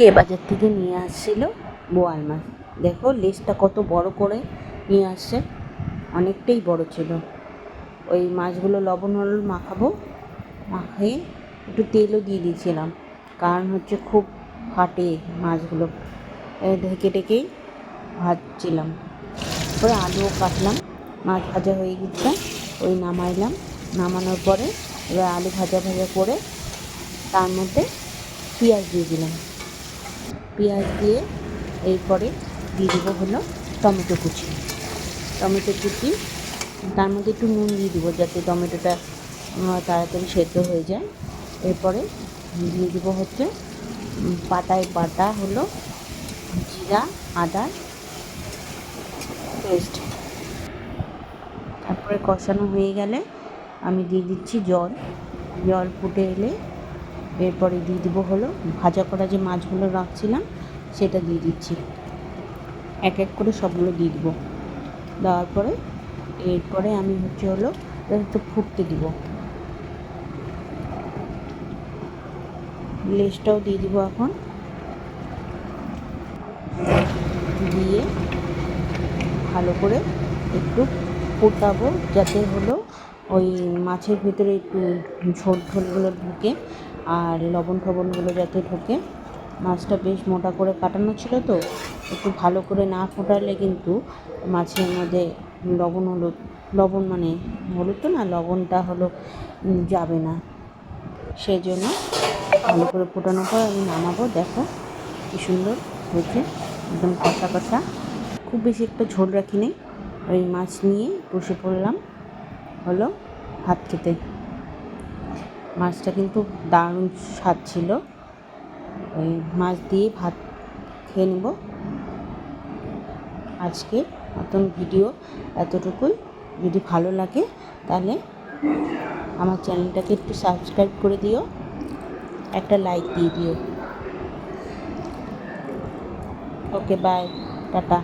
কে বাজার থেকে নিয়ে আসছিল? বোয়াল মাছ। দেখো, লেজটা কত বড় করে নিয়ে আসছে। অনেকটাই বড় ছিল। ওই মাছগুলো লবণ, হলুদ মাখাবো। মাখিয়ে একটু তেলও দিয়ে দিয়েছিলাম। কারণ হচ্ছে খুব ফাটে মাছগুলো। ঢেকে ঢেকেই ভাজছিলাম। তারপরে আলুও কাটলাম। মাছ ভাজা হয়ে গেছে। ওই নামাইলাম। নামানোর পরে এবার আলু ভাজা ভাজা করে তার মধ্যে পেঁয়াজ দিয়ে দিলাম। পেঁয়াজ দিয়ে এরপরে দিয়ে দেবো হলো টমেটো কুচি। টমেটো কুচি, তার মধ্যে একটু নুন দিয়ে দেবো যাতে টমেটোটা তাড়াতাড়ি সেদ্ধ হয়ে যায়। এরপরে দিয়ে দেবো হচ্ছে পাতায় বাটা হলো জিরা, আদা পেস্ট। তারপরে কষানো হয়ে গেলে আমি দিয়ে দিচ্ছি জল। জল ফুটে এলে এরপরে দিয়ে দেবো হলো, ভাজা করা যে মাছগুলো রাখছিলাম, সেটা দিয়ে দিচ্ছি। এক এক করে সবগুলো দিয়ে দেবো। দেওয়ার পরে, এরপরে আমি হচ্ছে হলো একটু ফুটতে দিব। লেসটাও দিয়ে দিব এখন। দিয়ে ভালো করে একটু ফোটাবো, যাতে হলো ওই মাছের ভিতরে একটু ঝোল ঝোলগুলো ঢুকে। আর লবণ ফবণগুলো যাতে ঢোকে। মাছটা বেশ মোটা করে কাটানো ছিল তো, একটু ভালো করে না ফোটালে কিন্তু মাছের মধ্যে লবণ হলুদ, লবণ মানে হলুদ তো না, লবণটা হলো যাবে না। সেই জন্য ভালো করে ফোটানোর পর আমি নামাবো, দেখো কি সুন্দর হয়েছে, একদম কষা কষা। খুব বেশি একটা ঝোল রাখিনি, ওই মাছ নিয়ে বসে পড়লাম হলো ভাত খেতে। মাছটা কিন্তু দারুণ স্বাদ ছিল। ওই মাছ দিয়ে ভাত খেয়ে নেব। আজকে নতুন ভিডিও এতটুকুই। যদি ভালো লাগে তাহলে আমার চ্যানেলটাকে একটু সাবস্ক্রাইব করে দিও। একটা লাইক দিয়ে দিও। Okay, bye, tata.